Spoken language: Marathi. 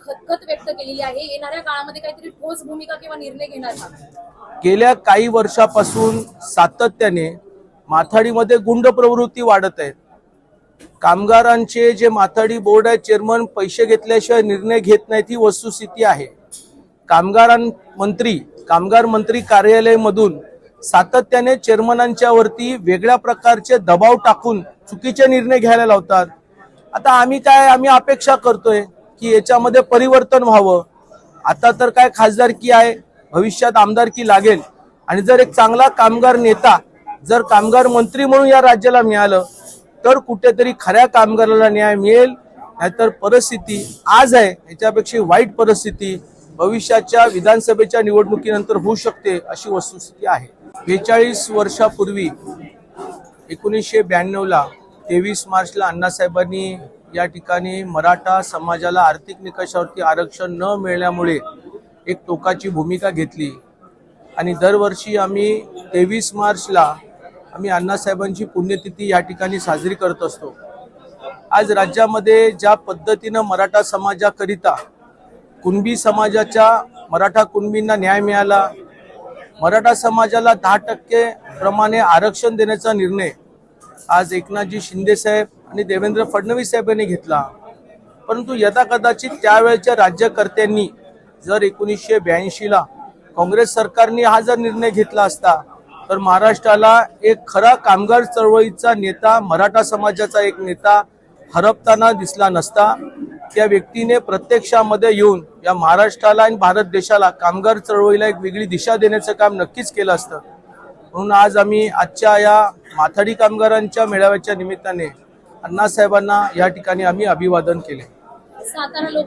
खतखत व्यक्त केलेली आहे. येणाऱ्या काळामध्ये काहीतरी ठोस भूमिका किंवा निर्णय घेणार का? गेल्या काही वर्षापासून सातत्याने माथाडीमध्ये गुंड प्रवृत्ती वाढत आहे कामगारांचे जे माथाडी बोर्ड आहे चेअरमन पैसे घेतल्याशिवाय निर्णय घेत नाहीत ही वस्तुस्थिती आहे. कामगारां मंत्री कामगार मंत्री कार्यालयामधून सातत्याने चेअरमनांच्या वरती वेगळ्या प्रकारचे दबाव टाकून चुकीचे निर्णय घ्यायला लावतात. आता आम्ही काय आम्ही अपेक्षा करतोय की याच्यामध्ये परिवर्तन व्हावं. आता तर काय खासदारकी आहे भविष्यात आमदारकी लागेल. आणि जर एक चांगला कामगार नेता जर कामगार मंत्री म्हणून या राज्याला मिळालं तर कुठेतरी खऱ्या कामगाराला न्याय मिळेल. नाहीतर परिस्थिती आज आहे याच्यापेक्षा वाईट परिस्थिती भविष्याच्या विधानसभेच्या निवडणुकीनंतर होऊ शकते अशी वस्तुस्थिती आहे. बेचाळीस वर्षापूर्वी एकोणीसशे ब्याण्णवला तेवीस मार्चला अण्णासाहेबांनी या ठिकाणी मराठा समाजाला आर्थिक निकषावरती आरक्षण न मिळाल्यामुळे एक टोकाची भूमिका घेतली. आणि दरवर्षी आम्ही तेवीस मार्चला आम्ही अण्णासाहेबांची पुण्यतिथी या ठिकाणी साजरी करत असतो. आज राज्यामध्ये ज्या पद्धतीनं मराठा समाजाकरिता कुणबी समाजाच्या मराठा कुणबींना न्याय मिळाला मराठा समाजाला दहा टक्के प्रमाणे आरक्षण देण्याचा निर्णय आज एकनाथजी शिंदेसाहेब आणि देवेंद्र फडणवीस साहेबांनी घेतला. परंतु यथा कदाचित त्यावेळच्या राज्यकर्त्यांनी जर एकोणीसशे ब्याऐंशीला काँग्रेस सरकारने हा जर निर्णय घेतला असता तर महाराष्ट्राला एक खरा कामगार चळवळीचा नेता मराठा समाजाचा एक नेता हरपताना दिसला नसता. त्या व्यक्तीने प्रत्यक्षामध्ये येऊन या महाराष्ट्राला आणि भारत देशाला कामगार चळवळीला एक वेगळी दिशा देण्याचं काम नक्कीच केलं असतं. म्हणून आज आम्ही आजच्या या माथाडी कामगारांच्या मेळाव्याच्या निमित्ताने अण्णासाहेबांना या ठिकाणी आम्ही अभिवादन केले. सातारा लोक